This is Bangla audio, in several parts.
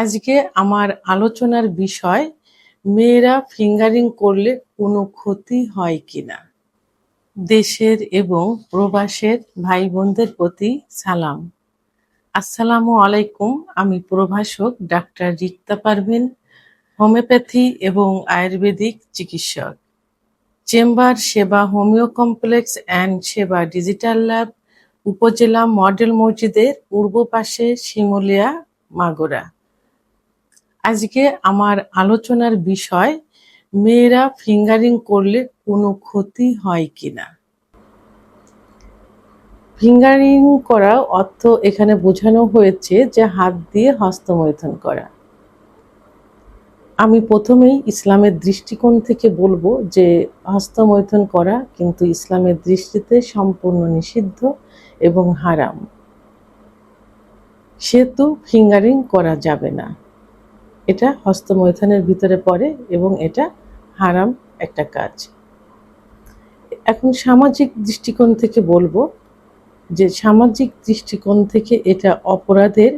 আজকে আমার আলোচনার বিষয়, মেয়েরা ফিঙ্গারিং করলে কোনো ক্ষতি হয় কিনা? দেশের এবং প্রবাসের ভাই বোনদের প্রতি সালাম। আসসালামু আলাইকুম, আমি প্রভাষক ডাক্তার রিক্তা পারভিন, হোমিওপ্যাথি এবং আয়ুর্বেদিক চিকিৎসক। Chamber Seba homeo complex and Seba digital lab, upazila model মসজিদের পূর্ব পাশে শিমুলিয়া, মাগুরা। আজকে আমার আলোচনার বিষয়, মেয়েরা ফিঙ্গারিং করলে কোনো ক্ষতি হয় কিনা? ফিঙ্গারিং করা অর্থ এখানে বোঝানো হয়েছে যে হাত দিয়ে হস্তমৈথুন করা। আমি প্রথমেই ইসলামের দৃষ্টিকোণ থেকে বলব যে হস্তমৈথুন করা কিন্তু ইসলামের দৃষ্টিতে সম্পূর্ণ নিষিদ্ধ এবং হারাম। সেহেতু ফিঙ্গারিং করা যাবে না। এটা হস্তমৈথুনের ভিতরে পড়ে এবং এটা হারাম একটা কাজ। এখন সামাজিক দৃষ্টিকোণ থেকে বলব যে সামাজিক দৃষ্টিকোণ থেকে এটা অপরাধের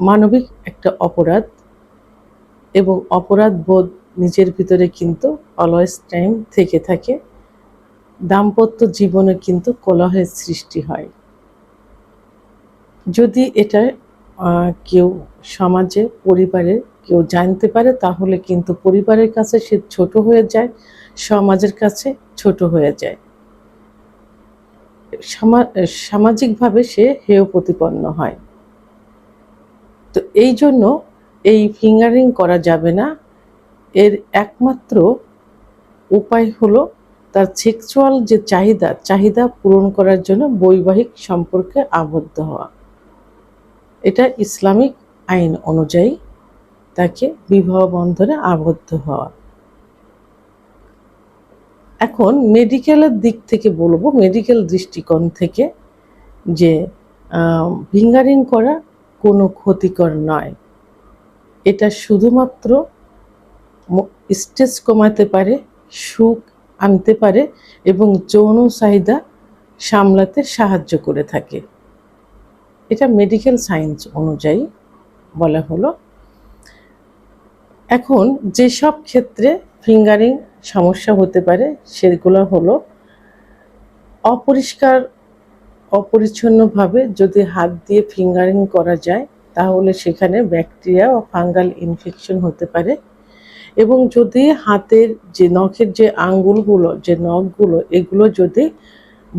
মানবিক একটা অপরাধ এবং অপরাধ বোধ নিজের ভিতরে কিন্তু অলওয়েজ টাইম থেকে থাকে। দাম্পত্য জীবনে কিন্তু কলহের সৃষ্টি হয়। যদি এটা কেউ সমাজে, পরিবারে কেউ জানতে পারে, তাহলে কিন্তু পরিবারের কাছে সে ছোট হয়ে যায়, সমাজের কাছে ছোট হয়ে যায়। সামাজিকভাবে সে হেয় প্রতিপন্ন হয়। তো এই জন্য এই ফিঙ্গারিং করা যাবে না। এর একমাত্র উপায় হলো তার সেক্সুয়াল যে চাহিদা চাহিদা পূরণ করার জন্য বৈবাহিক সম্পর্কে আবদ্ধ হওয়া। এটা ইসলামিক আইন অনুযায়ী তাকে বিবাহ বন্ধনে আবদ্ধ হওয়া। এখন মেডিকেলের দিক থেকে বলব, মেডিকেল দৃষ্টিকোণ থেকে যে ফিঙ্গারিং করা কোনো ক্ষতিকর নয়। এটা শুধুমাত্র স্ট্রেস কমাতে পারে, সুখ আনতে পারে এবং যৌন চাহিদা সামলাতে সাহায্য করে থাকে। এটা মেডিকেল সায়েন্স অনুযায়ী বলা হলো। এখন যেসব ক্ষেত্রে ফিঙ্গারিং সমস্যা হতে পারে, সেগুলো হলো অপরিষ্কার, অপরিচ্ছন্নভাবে যদি হাত দিয়ে ফিঙ্গারিং করা যায়, তাহলে সেখানে ব্যাকটেরিয়া ও ফাঙ্গাল ইনফেকশন হতে পারে। এবং যদি হাতের যে, নখের যে আঙ্গুলগুলো, যে নখগুলো, এগুলো যদি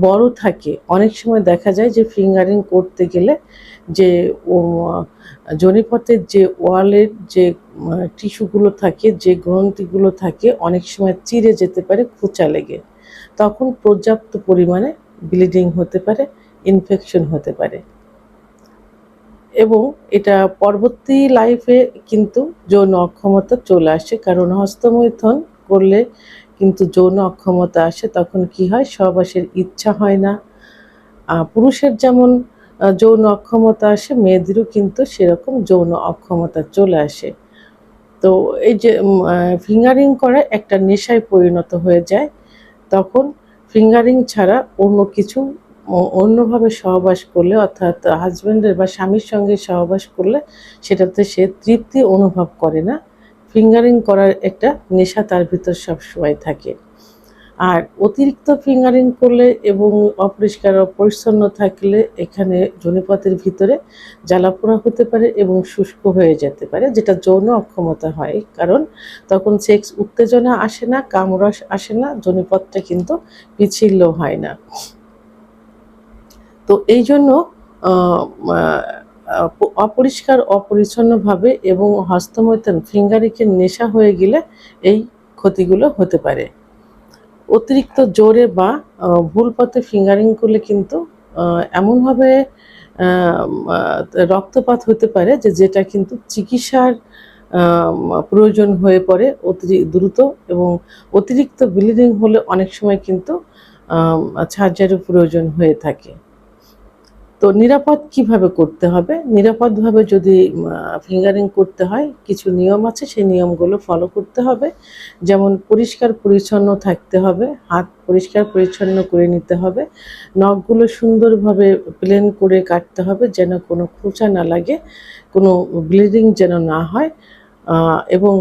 বড় থাকে, অনেক সময় দেখা যায় যে ফিঙ্গারিং করতে গেলে যে জনিপথের যে ওয়ালের যে টিস্যুগুলো থাকে, যে গ্রন্থিগুলো থাকে, অনেক সময় চিরে যেতে পারে, খোঁচা লেগে। তখন পর্যাপ্ত পরিমাণে ব্লিডিং হতে পারে, ইনফেকশন হতে পারে। এবং এটা পরবর্তী লাইফে কিন্তু যৌন অক্ষমতা চলে আসে, কারণ হস্তমৈথন করলে কিন্তু যৌন অক্ষমতা আসে, তখন কি হয়? সহবাসের ইচ্ছা হয় না। পুরুষের যেমন যৌন অক্ষমতা আসে, মেয়েদেরও কিন্তু সেরকম যৌন অক্ষমতা চলে আসে। তো এই যে ফিঙ্গারিং করা একটা নেশায় পরিণত হয়ে যায়। তখন ফিঙ্গারিং ছাড়া অন্য কিছু অন্যভাবে সহবাস করলে, অর্থাৎ হাজব্যান্ডের বা স্বামীর সঙ্গে সহবাস করলে, সেটাতে সে তৃপ্তি অনুভব করে না। ফিঙ্গারিং করার একটা নেশা তার ভিতর সবসময় থাকে। আর অতিরিক্ত ফিঙ্গারিং করলে এবং অপরিষ্কার অপরিচ্ছন্ন থাকলে এখানে জনিপথের ভিতরে জ্বালাপোড়া হতে পারে এবং শুষ্ক হয়ে যেতে পারে, যেটা যৌন অক্ষমতা হয়। কারণ তখন সেক্স উত্তেজনা আসে না, কামরস আসে না জনিপথটা কিন্তু পিছিল্য হয় না। তো এই জন্য অপরিষ্কার, অপরিচ্ছন্নভাবে এবং হস্তমৈথন ফিঙ্গারিকের নেশা হয়ে গেলে এই ক্ষতিগুলো হতে পারে। অতিরিক্ত জোরে বা ভুল পথে ফিঙ্গারিং করলে কিন্তু এমনভাবে রক্তপাত হতে পারে যে, যেটা কিন্তু চিকিৎসার প্রয়োজন হয়ে পড়ে অতি দ্রুত এবং অতিরিক্ত ব্লিডিং হলে অনেক সময় কিন্তু সার্জারির প্রয়োজন হয়ে থাকে। তো নিরাপদ কীভাবে করতে হবে? নিরাপদভাবে যদি ফিঙ্গারিং করতে হয়, কিছু নিয়ম আছে, সেই নিয়মগুলো ফলো করতে হবে। যেমন পরিষ্কার পরিচ্ছন্ন থাকতে হবে, হাত পরিষ্কার পরিচ্ছন্ন করে নিতে হবে, নখগুলো সুন্দরভাবে প্লেন করে কাটতে হবে, যেন কোনো খোঁচা না লাগে, কোনো ব্লিডিং যেন না হয় এবং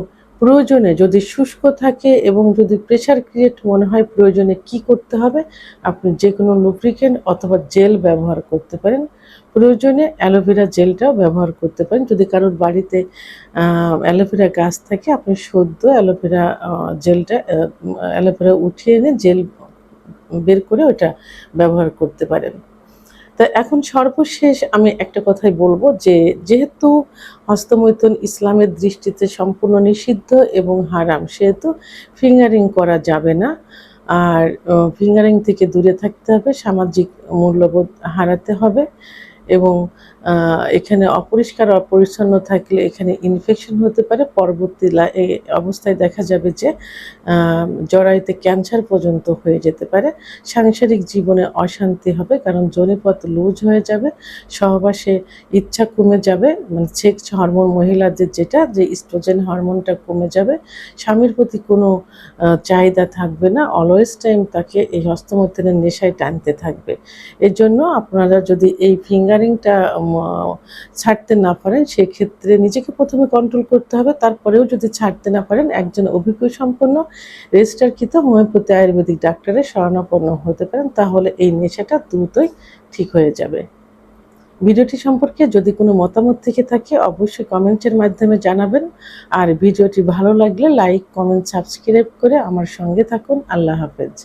প্রয়োজনে যদি শুষ্ক থাকে এবং যদি প্রেশার ক্রিয়েট মনে হয় প্রয়োজনে কি করতে হবে, আপনি যে কোনো লুব্রিকেন্ট অথবা জেল ব্যবহার করতে পারেন। প্রয়োজনে অ্যালোভেরা জেলটাও ব্যবহার করতে পারেন। যদি কারোর বাড়িতে অ্যালোভেরা গাছ থাকে, আপনি সদ্য অ্যালোভেরা জেলটা অ্যালোভেরা উঠিয়ে এনে জেল বের করে ওটা ব্যবহার করতে পারেন। তা এখন সর্বশেষ আমি একটা কথাই বলব যে, যেহেতু হস্তমৈথুন ইসলামের দৃষ্টিতে সম্পূর্ণ নিষিদ্ধ এবং হারাম, সেহেতু ফিঙ্গারিং করা যাবে না। আর ফিঙ্গারিং থেকে দূরে থাকতে হবে, সামাজিক মূল্যবোধ হারাতে হবে। এবং এখানে অপরিষ্কার অপরিচ্ছন্ন থাকলে এখানে ইনফেকশন হতে পারে। পরবর্তী অবস্থায় দেখা যাবে যে আহ, জরায়ুতে ক্যান্সার পর্যন্ত হয়ে যেতে পারে। সাংসারিক জীবনে অশান্তি হবে কারণ জনিপথ লুজ হয়ে যাবে সহবাসে ইচ্ছা কমে যাবে মানে সেক্স হরমোন মহিলাদের যেটা যে ইস্ট্রোজেন হরমোনটা কমে যাবে। স্বামীর প্রতি কোনো চাহিদা থাকবে না অলওয়েজ টাইম তাকে এই হস্তমৈথুনের নেশায় টানতে থাকবে। এর জন্য আপনারা যদি এই ফিঙ্গারিংটা ছাড়তে না পারেন, সেক্ষেত্রে নিজেকে প্রথমে কন্ট্রোল করতে হবে। তারপরেও যদি ছাড়তে না পারেন, একজন অভিজ্ঞ সম্পন্ন রেজিস্টারকৃত হোমিওপ্যাথি আয়ুর্বেদিক ডাক্তারের শরণাপন্ন হতে পারেন, তাহলে এই নেশাটা দ্রুতই ঠিক হয়ে যাবে। ভিডিওটি সম্পর্কে যদি কোনো মতামত থেকে থাকে, অবশ্যই কমেন্টের মাধ্যমে জানাবেন। আর ভিডিওটি ভালো লাগলে লাইক, কমেন্ট, সাবস্ক্রাইব করে আমার সঙ্গে থাকুন। আল্লাহ হাফেজ।